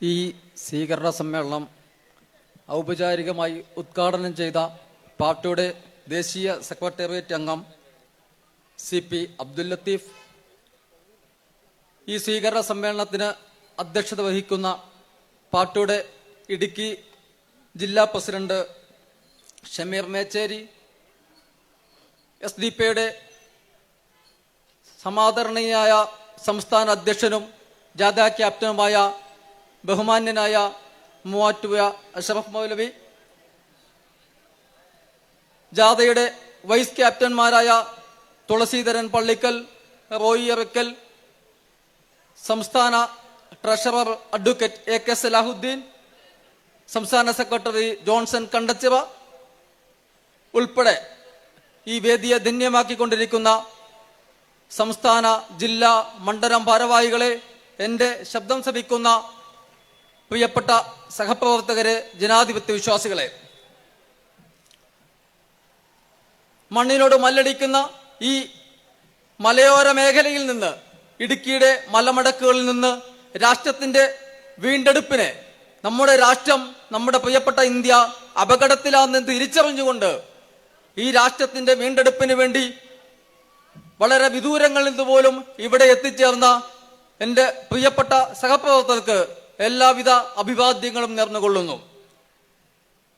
ഈ സ്വീകരണ സമ്മേളനം ഔപചാരികമായി ഉദ്ഘാടനം ചെയ്ത പാർട്ടിയുടെ ദേശീയ സെക്രട്ടേറിയറ്റ് അംഗം സി പി അബ്ദുൽ ലത്തീഫ്. ഈ സ്വീകരണ സമ്മേളനത്തിന് അധ്യക്ഷത വഹിക്കുന്ന പാർട്ടിയുടെ ഇടുക്കി ജില്ലാ president Shameer Mecheri S D പിയുടെ സമാദരണീയായ സംസ്ഥാന അധ്യക്ഷനും ജാഥ ക്യാപ്റ്റനുമായ ബഹുമാന്യനായ മൂവാറ്റുപുഴ അഷറഫ് മൗലവി ജാഥയുടെ വൈസ് ക്യാപ്റ്റന്മാരായ തുളസീധരൻ പള്ളിക്കൽ റോയി എറക്കൽ സംസ്ഥാന treasurer advocate A K Salahuddeen സംസ്ഥാന സെക്രട്ടറി ജോൺസൺ കണ്ടച്ചിവ ഉൾപ്പെടെ ഈ വേദിയെ ധന്യമാക്കിക്കൊണ്ടിരിക്കുന്ന സംസ്ഥാന ജില്ലാ മണ്ഡലം ഭാരവാഹികളെ എന്റെ ശബ്ദം ശ്രമിക്കുന്ന പ്രിയപ്പെട്ട സഹപ്രവർത്തകര് ജനാധിപത്യ വിശ്വാസികളെ മണ്ണിനോട് മല്ലടിക്കുന്ന ഈ മലയോര മേഖലയിൽ നിന്ന് ഇടുക്കിയുടെ മലമടക്കുകളിൽ നിന്ന് രാഷ്ട്രത്തിന്റെ വീണ്ടെടുപ്പിനെ നമ്മുടെ രാഷ്ട്രം നമ്മുടെ പ്രിയപ്പെട്ട ഇന്ത്യ അപകടത്തിലാണെന്ന് തിരിച്ചറിഞ്ഞുകൊണ്ട് ഈ രാഷ്ട്രത്തിന്റെ വീണ്ടെടുപ്പിന് വേണ്ടി വളരെ വിദൂരങ്ങളിൽ നിന്ന് പോലും ഇവിടെ എത്തിച്ചേർന്ന എന്റെ പ്രിയപ്പെട്ട സഹപ്രവർത്തകർക്ക് എല്ലാവിധ അഭിവാദ്യങ്ങളും നേർന്നുകൊള്ളുന്നു.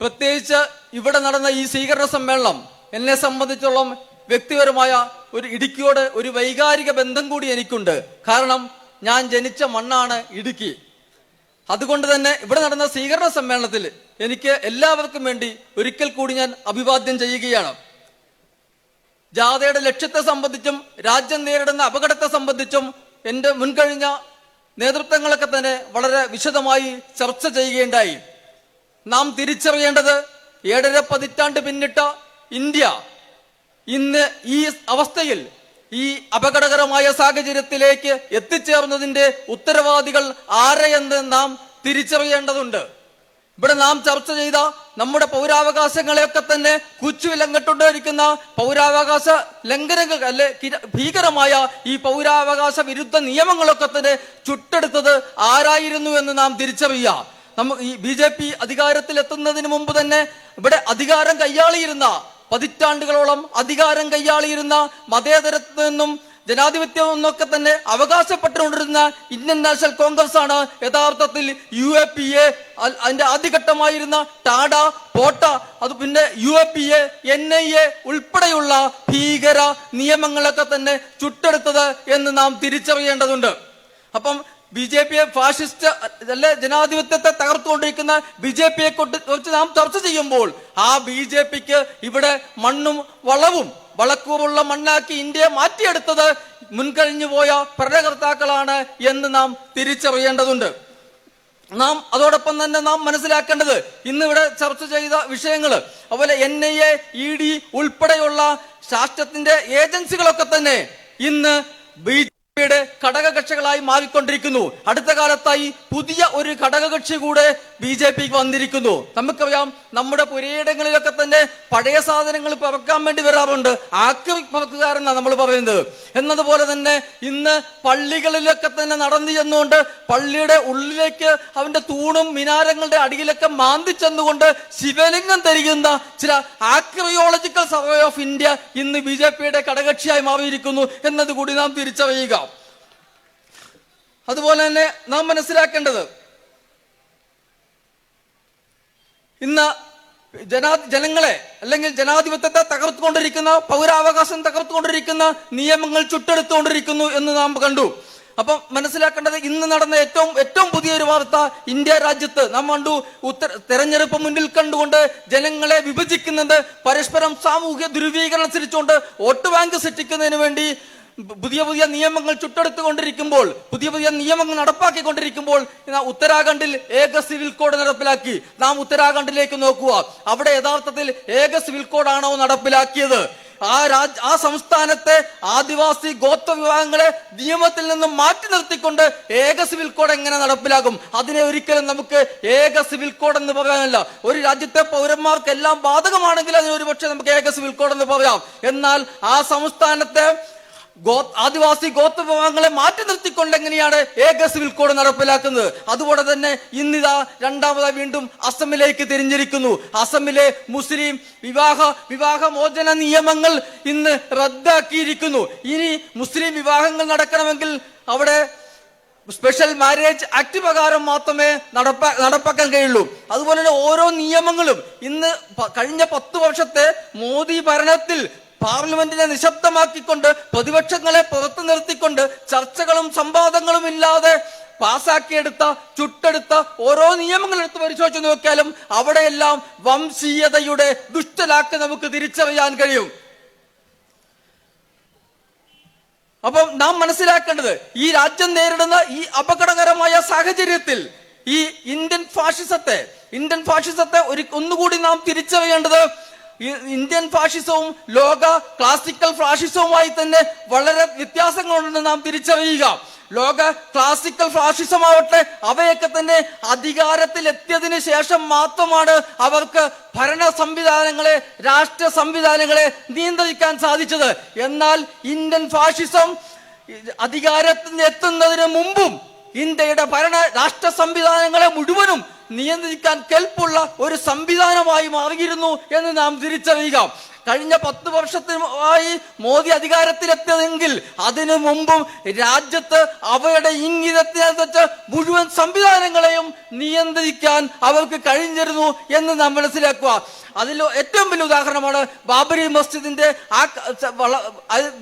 പ്രത്യേകിച്ച് ഇവിടെ നടന്ന ഈ സ്വീകരണ സമ്മേളനം എന്നെ സംബന്ധിച്ചോളം വ്യക്തിപരമായ ഒരു ഇടുക്കിയോട് ഒരു വൈകാരിക ബന്ധം കൂടി എനിക്കുണ്ട്. കാരണം ഞാൻ ജനിച്ച മണ്ണാണ് ഇടുക്കി. അതുകൊണ്ട് തന്നെ ഇവിടെ നടന്ന സ്വീകരണ സമ്മേളനത്തിൽ എനിക്ക് എല്ലാവർക്കും വേണ്ടി ഒരിക്കൽ കൂടി ഞാൻ അഭിവാദ്യം ചെയ്യുകയാണ്. ജാഥയുടെ ലക്ഷ്യത്തെ സംബന്ധിച്ചും രാജ്യം നേരിടുന്ന അപകടത്തെ സംബന്ധിച്ചും എന്റെ മുൻകഴിഞ്ഞ നേതൃത്വങ്ങളൊക്കെ തന്നെ വളരെ വിശദമായി ചർച്ച ചെയ്യുകയുണ്ടായി. നാം തിരിച്ചറിയേണ്ടത് ഏഴര പതിറ്റാണ്ട് പിന്നിട്ട ഇന്ത്യ ഇന്ന് ഈ അവസ്ഥയിൽ ഈ അപകടകരമായ സാഹചര്യത്തിലേക്ക് എത്തിച്ചേർന്നതിന്റെ ഉത്തരവാദികൾ ആരെയെന്ന് നാം തിരിച്ചറിയേണ്ടതുണ്ട്. ഇവിടെ നാം ചർച്ച ചെയ്ത നമ്മുടെ പൗരാവകാശങ്ങളെയൊക്കെ തന്നെ കുച്ചു കുച്ചുവിലങ്ങിട്ടുകൊണ്ടിരിക്കുന്ന പൗരാവകാശ ലംഘനങ്ങൾ അല്ലെ ഭീകരമായ ഈ പൗരാവകാശ വിരുദ്ധ നിയമങ്ങളൊക്കെ തന്നെ ചുട്ടെടുത്തത് ആരായിരുന്നു എന്ന് നാം തിരിച്ചറിയുക. നമ്മ ഈ ബി ജെ പി അധികാരത്തിലെത്തുന്നതിന് മുമ്പ് തന്നെ ഇവിടെ അധികാരം കൈയാളിയിരുന്ന പതിറ്റാണ്ടുകളോളം അധികാരം കൈയാളിയിരുന്ന മതേതരത്തു നിന്നും ജനാധിപത്യം എന്നൊക്കെ തന്നെ അവകാശപ്പെട്ടുകൊണ്ടിരുന്ന ഇന്ത്യൻ നാഷണൽ കോൺഗ്രസ് ആണ് യഥാർത്ഥത്തിൽ യു എ പി എ അതിന്റെ ആദ്യഘട്ടമായിരുന്ന ടാഡ പോട്ട അത് പിന്നെ U A P A N I A ഉൾപ്പെടെയുള്ള ഭീകര നിയമങ്ങളൊക്കെ തന്നെ ചുട്ടെടുത്തത് എന്ന് നാം തിരിച്ചറിയേണ്ടതുണ്ട്. അപ്പം ബി ജെ പിയെ ഫാഷിസ്റ്റ് അല്ലെ ജനാധിപത്യത്തെ തകർത്തുകൊണ്ടിരിക്കുന്ന ബി ജെ പിയെ കുറിച്ച് നാം ചർച്ച ചെയ്യുമ്പോൾ ആ ബി ജെ പിക്ക് ഇവിടെ മണ്ണും വളവും വളക്കൂറുള്ള മണ്ണാക്കി ഇന്ത്യയെ മാറ്റിയെടുത്തത് മുൻകഴിഞ്ഞു പോയ ഭരണകർത്താക്കളാണ് എന്ന് നാം തിരിച്ചറിയേണ്ടതുണ്ട്. നാം അതോടൊപ്പം തന്നെ നാം മനസ്സിലാക്കേണ്ടത് ഇന്നിവിടെ ചർച്ച ചെയ്ത വിഷയങ്ങൾ അതുപോലെ N I A E D ഉൾപ്പെടെയുള്ള ശാസ്ത്രത്തിന്റെ ഏജൻസികളൊക്കെ തന്നെ ഇന്ന് ബി യുടെ ഘടകകക്ഷികളായി മാറിക്കൊണ്ടിരിക്കുന്നു. അടുത്ത കാലത്തായി പുതിയ ഒരു ഘടകകക്ഷി കൂടെ ബി ജെ പിക്ക് വന്നിരിക്കുന്നു. നമുക്കറിയാം നമ്മുടെ പുരയിടങ്ങളിലൊക്കെ തന്നെ പഴയ സാധനങ്ങൾ പറക്കാൻ വേണ്ടി വരാറുണ്ട്. ആക്രമിക്കാരെന്നാണ് നമ്മൾ പറയുന്നത്. എന്നതുപോലെ തന്നെ ഇന്ന് പള്ളികളിലൊക്കെ തന്നെ നടന്നു ചെന്നുകൊണ്ട് പള്ളിയുടെ ഉള്ളിലേക്ക് അവന്റെ തൂണും മിനാരങ്ങളുടെ അടിയിലൊക്കെ മാന്തി ചെന്നുകൊണ്ട് ശിവലിംഗം തരികുന്ന ചില ആക്രിയോളജിക്കൽ സർവേ ഓഫ് ഇന്ത്യ ഇന്ന് ബി ജെ പിയുടെ ഘടകകക്ഷിയായി മാറിയിരിക്കുന്നു. എന്നതുകൂടി നാം തിരിച്ചറിയുക. അതുപോലെ തന്നെ നാം മനസ്സിലാക്കേണ്ടത് ഇന്ന് ജനാ ജനങ്ങളെ അല്ലെങ്കിൽ ജനാധിപത്യത്തെ തകർത്തുകൊണ്ടിരിക്കുന്ന പൗരാവകാശം തകർത്തുകൊണ്ടിരിക്കുന്ന നിയമങ്ങൾ ചുട്ടെടുത്തുകൊണ്ടിരിക്കുന്നു എന്ന് നാം കണ്ടു. അപ്പം മനസ്സിലാക്കേണ്ടത് ഇന്ന് നടന്ന ഏറ്റവും ഏറ്റവും പുതിയൊരു വാർത്ത ഇന്ത്യ രാജ്യത്ത് നാം കണ്ടു. ഉത്തര തെരഞ്ഞെടുപ്പ് മുന്നിൽ കണ്ടുകൊണ്ട് ജനങ്ങളെ വിഭജിക്കുന്നത് പരസ്പരം സാമൂഹ്യ ധ്രുവീകരണം അനുസരിച്ചുകൊണ്ട് വോട്ട് ബാങ്ക് സൃഷ്ടിക്കുന്നതിന് വേണ്ടി പുതിയ പുതിയ നിയമങ്ങൾ ചുട്ടെടുത്തുകൊണ്ടിരിക്കുമ്പോൾ പുതിയ പുതിയ നിയമങ്ങൾ നടപ്പാക്കിക്കൊണ്ടിരിക്കുമ്പോൾ ഉത്തരാഖണ്ഡിൽ ഏക സിവിൽ കോഡ് നടപ്പിലാക്കി. നാം ഉത്തരാഖണ്ഡിലേക്ക് നോക്കുക. അവിടെ യഥാർത്ഥത്തിൽ ഏക സിവിൽ കോഡാണോ നടപ്പിലാക്കിയത്. ആ രാജ് ആ സംസ്ഥാനത്തെ ആദിവാസി ഗോത്ര വിഭാഗങ്ങളെ നിയമത്തിൽ നിന്നും മാറ്റി നിർത്തിക്കൊണ്ട് ഏക സിവിൽ കോഡ് എങ്ങനെ നടപ്പിലാകും? അതിനെ ഒരിക്കലും നമുക്ക് ഏക സിവിൽ കോഡ് എന്ന് പറയാനല്ല. ഒരു രാജ്യത്തെ പൗരന്മാർക്ക് എല്ലാം ബാധകമാണെങ്കിൽ അതിന് ഒരുപക്ഷെ നമുക്ക് ഏക സിവിൽ കോഡ് എന്ന് പറയാം. എന്നാൽ ആ സംസ്ഥാനത്തെ ആദിവാസി ഗോത്ര വിഭാഗങ്ങളെ മാറ്റി നിർത്തിക്കൊണ്ട് എങ്ങനെയാണ് ഏക സിവിൽ കോഡ് നടപ്പിലാക്കുന്നത്? അതുപോലെ തന്നെ ഇന്നിതാ രണ്ടാമതായി വീണ്ടും അസമിലേക്ക് തിരിഞ്ഞിരിക്കുന്നു. അസമിലെ മുസ്ലിം വിവാഹ വിവാഹമോചന നിയമങ്ങൾ ഇന്ന് റദ്ദാക്കിയിരിക്കുന്നു. ഇനി മുസ്ലിം വിവാഹങ്ങൾ നടക്കണമെങ്കിൽ അവിടെ സ്പെഷ്യൽ മാരേജ് ആക്ട് പ്രകാരം മാത്രമേ നടപ്പാ നടപ്പാക്കാൻ കഴിയുള്ളൂ. അതുപോലെ തന്നെ ഓരോ നിയമങ്ങളും ഇന്ന് കഴിഞ്ഞ പത്ത് വർഷത്തെ മോദി ഭരണത്തിൽ പാർലമെന്റിനെ നിശബ്ദമാക്കിക്കൊണ്ട് പ്രതിപക്ഷങ്ങളെ പുറത്തു നിർത്തിക്കൊണ്ട് ചർച്ചകളും സംവാദങ്ങളും ഇല്ലാതെ പാസാക്കിയെടുത്ത ചുട്ടെടുത്ത ഓരോ നിയമങ്ങൾ എടുത്ത് പരിശോധിച്ച് നോക്കിയാലും അവിടെയെല്ലാം വംശീയതയുടെ ദുഷ്ടലാക്ക് നമുക്ക് തിരിച്ചറിയാൻ കഴിയും. അപ്പം നാം മനസ്സിലാക്കേണ്ടത് ഈ രാജ്യം നേരിടുന്ന ഈ അപകടകരമായ സാഹചര്യത്തിൽ ഈ ഇന്ത്യൻ ഫാഷിസത്തെ ഇന്ത്യൻ ഫാഷിസത്തെ ഒരു ഒന്നുകൂടി നാം തിരിച്ചറിയേണ്ടത് ഇന്ത്യൻ ഫാഷിസവും ലോക ക്ലാസിക്കൽ ഫാഷിസവുമായി തന്നെ വളരെ വ്യത്യാസങ്ങളുണ്ടെന്ന് നാം തിരിച്ചറിയുക. ലോക ക്ലാസിക്കൽ ഫാഷിസമാവട്ടെ അവയൊക്കെ തന്നെ അധികാരത്തിൽ എത്തിയതിനു ശേഷം മാത്രമാണ് അവർക്ക് ഭരണ സംവിധാനങ്ങളെ രാഷ്ട്ര സംവിധാനങ്ങളെ നിയന്ത്രിക്കാൻ സാധിച്ചത്. എന്നാൽ ഇന്ത്യൻ ഫാഷിസം അധികാരത്തിൽ എത്തുന്നതിന് മുമ്പും ഇന്ത്യയുടെ ഭരണ രാഷ്ട്ര സംവിധാനങ്ങളെ മുഴുവനും നിയന്ത്രിക്കാൻ കെൽപ്പുള്ള ഒരു സംവിധാനമായി മാറിയിരുന്നു എന്ന് നാം തിരിച്ചറിയുക. കഴിഞ്ഞ പത്ത് വർഷത്തിനായി മോദി അധികാരത്തിലെത്തിയതെങ്കിൽ അതിനു മുമ്പും രാജ്യത്ത് അവരുടെ ഇംഗിതത്തിനനുസരിച്ച് മുഴുവൻ സംവിധാനങ്ങളെയും നിയന്ത്രിക്കാൻ അവർക്ക് കഴിഞ്ഞിരുന്നു എന്ന് നാം മനസ്സിലാക്കുക. അതിൽ ഏറ്റവും വലിയ ഉദാഹരണമാണ് ബാബരി മസ്ജിദിന്റെ ആ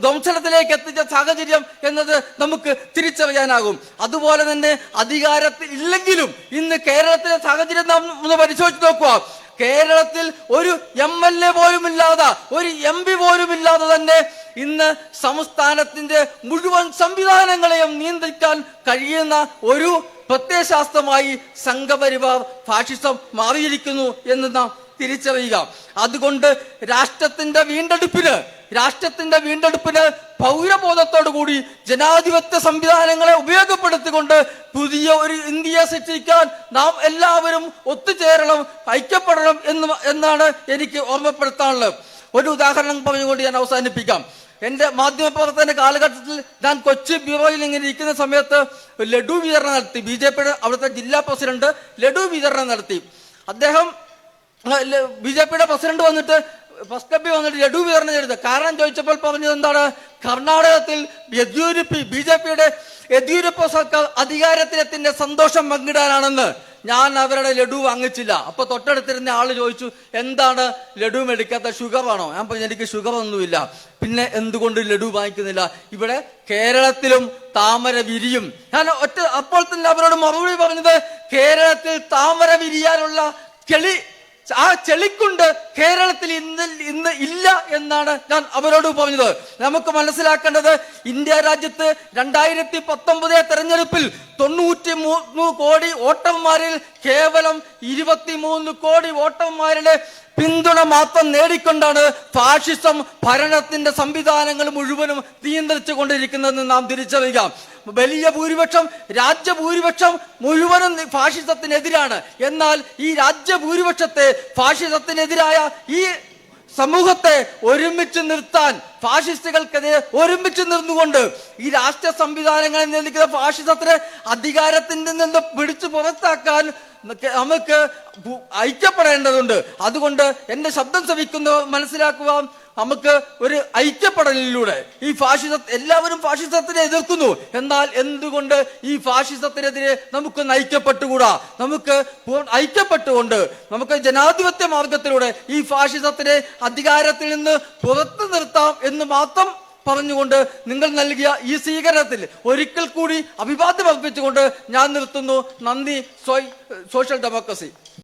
ധ്വംസനത്തിലേക്ക് എത്തിച്ച സാഹചര്യം എന്നത് നമുക്ക് തിരിച്ചറിയാനാകും. അതുപോലെ തന്നെ അധികാരത്തിൽ ഇല്ലെങ്കിലും ഇന്ന് കേരളത്തിലെ സാഹചര്യം നാം ഒന്ന് പരിശോധിച്ച് നോക്കുക. കേരളത്തിൽ ഒരു എം എൽ എ പോലും ഇല്ലാതെ ഒരു എം പി പോലും ഇല്ലാതെ തന്നെ ഇന്ന് സംസ്ഥാനത്തിന്റെ മുഴുവൻ സംവിധാനങ്ങളെയും നിയന്ത്രിക്കാൻ കഴിയുന്ന ഒരു പ്രത്യയശാസ്ത്രമായി സംഘപരിവാർ ഫാഷിസം മാറിയിരിക്കുന്നു എന്ന് നാം തിരിച്ചറിയുക. അതുകൊണ്ട് രാഷ്ട്രത്തിന്റെ വീണ്ടെടുപ്പിന് രാഷ്ട്രത്തിന്റെ വീണ്ടെടുപ്പിന് പൗരബോധത്തോടു കൂടി ജനാധിപത്യ സംവിധാനങ്ങളെ ഉപയോഗപ്പെടുത്തിക്കൊണ്ട് പുതിയ ഒരു ഇന്ത്യയെ സൃഷ്ടിക്കാൻ നാം എല്ലാവരും ഒത്തുചേരണം ഐക്യപ്പെടണം എന്ന് എന്നാണ് എനിക്ക് ഓർമ്മപ്പെടുത്താനുള്ളത്. ഒരു ഉദാഹരണം പറഞ്ഞുകൊണ്ട് ഞാൻ അവസാനിപ്പിക്കാം. എന്റെ മാധ്യമപ്രവർത്തന കാലഘട്ടത്തിൽ ഞാൻ കൊച്ചി ബ്യൂറോയിൽ ഇങ്ങനെ ഇരിക്കുന്ന സമയത്ത് ലഡു വിതരണം നടത്തി. ബി ജെ പിയുടെ അവിടുത്തെ ജില്ലാ പ്രസിഡന്റ് ലഡു വിതരണം നടത്തി. അദ്ദേഹം ബി ജെ പിയുടെ പ്രസിഡന്റ് വന്നിട്ട് ഫസ്റ്റ് ക്ലബിൽ വന്നിട്ട് ലഡു വിതരണം ചെയ്തത് കാരണം ചോദിച്ചപ്പോൾ പറഞ്ഞത് എന്താണ്? കർണാടകത്തിൽ യെദ്യൂരപ്പി ബി ജെ പിയുടെ യെദ്യൂരപ്പ സർക്കാർ അധികാരത്തിലെത്തിന്റെ സന്തോഷം പങ്കിടാനാണെന്ന് ഞാൻ അവരുടെ ലഡു വാങ്ങിച്ചില്ല. അപ്പൊ തൊട്ടടുത്തിരുന്ന ആൾ ചോദിച്ചു എന്താണ് ലഡു മേടിക്കാത്ത ഷുഗർ ആണോ ഞാൻ പറഞ്ഞു എനിക്ക് ഷുഗർ ഒന്നുമില്ല പിന്നെ എന്തുകൊണ്ട് ലഡു വാങ്ങിക്കുന്നില്ല? ഇവിടെ കേരളത്തിലും താമര വിരിയും. ഞാൻ ഒറ്റ അപ്പോൾ തന്നെ അവരോട് മറുപടി പറഞ്ഞത് കേരളത്തിൽ താമര വിരിയാനുള്ള ചെളി ആ ചെളിക്കുണ്ട് കേരളത്തിൽ ഇന്ന് ഇന്ന് ഇല്ല എന്നാണ് ഞാൻ അവരോട് പറഞ്ഞത്. നമുക്ക് മനസ്സിലാക്കേണ്ടത് ഇന്ത്യ രാജ്യത്ത് രണ്ടായിരത്തി പത്തൊമ്പതേ തെരഞ്ഞെടുപ്പിൽ തൊണ്ണൂറ്റി മൂന്ന് കോടി വോട്ടർമാരിൽ കേവലം ഇരുപത്തി മൂന്ന് കോടി വോട്ടർമാരുടെ പിന്തുണ മാത്രം നേടിക്കൊണ്ടാണ് ഫാഷിസം ഭരണത്തിന്റെ സംവിധാനങ്ങൾ മുഴുവനും നിയന്ത്രിച്ചു കൊണ്ടിരിക്കുന്നതെന്ന് നാം തിരിച്ചറിയാം വലിയ ഭൂരിപക്ഷം രാജ്യഭൂരിപക്ഷം മുഴുവനും ഫാഷിസത്തിനെതിരാണ്. എന്നാൽ ഈ രാജ്യഭൂരിപക്ഷത്തെ ഫാഷിസത്തിനെതിരായ ഈ സമൂഹത്തെ ഒരുമിച്ച് നിർത്താൻ ഫാഷിസ്റ്റുകൾക്കെതിരെ ഒരുമിച്ച് നിർന്നുകൊണ്ട് ഈ രാഷ്ട്രീയ സംവിധാനങ്ങളെ നിയന്ത്രിക്കുന്ന ഫാഷിസത്തിന് അധികാരത്തിൽ നിന്ന് പിടിച്ചു പുറത്താക്കാൻ നമുക്ക് നമുക്ക് ഐക്യപ്പെടേണ്ടതുണ്ട്. അതുകൊണ്ട് എന്റെ ശബ്ദം ശ്രമിക്കുന്നു മനസ്സിലാക്കുക. നമുക്ക് ഒരു ഐക്യപ്പെടലിലൂടെ ഈ ഫാഷിസ എല്ലാവരും ഫാഷിസത്തിനെ എതിർക്കുന്നു. എന്നാൽ എന്തുകൊണ്ട് ഈ ഫാഷിസത്തിനെതിരെ നമുക്ക് ഐക്യപ്പെട്ടുകൂടാ? നമുക്ക് ഐക്യപ്പെട്ടുകൊണ്ട് നമുക്ക് ജനാധിപത്യ മാർഗത്തിലൂടെ ഈ ഫാഷിസത്തിനെ അധികാരത്തിൽ നിന്ന് പുറത്തു നിർത്താം എന്ന് മാത്രം പറഞ്ഞുകൊണ്ട് നിങ്ങൾ നൽകിയ ഈ സ്വീകരണത്തിൽ ഒരിക്കൽ കൂടി അഭിവാദ്യം അർപ്പിച്ചുകൊണ്ട് ഞാൻ നിർത്തുന്നു. നന്ദി. Social democracy